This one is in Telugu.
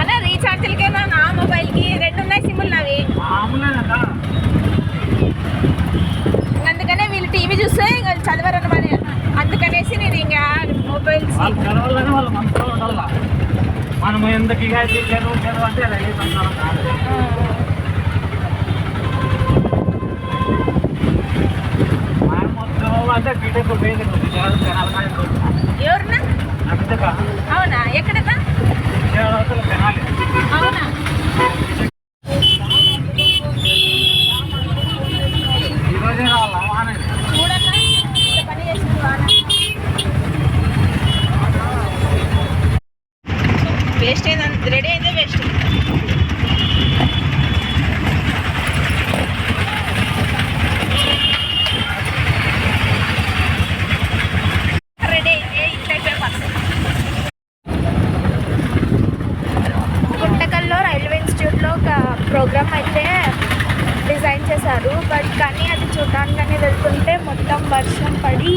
అలా రీఛార్జ్లకేనా నా మొబైల్కి రెండు ఉన్నాయి సిమ్ములు నావి. అందుకనే వీళ్ళు టీవీ చూస్తే ఇంకా చదవరు అనమాట అందుకనేసి నేను ఇంకా ఉండాలి మనం ఎందుకు అంటే అంటే బీటెక్ పోయింది అవునా? ఎక్కడన్నా? అవునా? ఈరోజే పని వేస్ట్ అయింది రెడీ వేస్ట్ ప్రోగ్రామ్ అయితే డిజైన్ చేశారు. బట్ కానీ అది చూడడానికని వెళ్తుంటే మొత్తం వర్షం పడి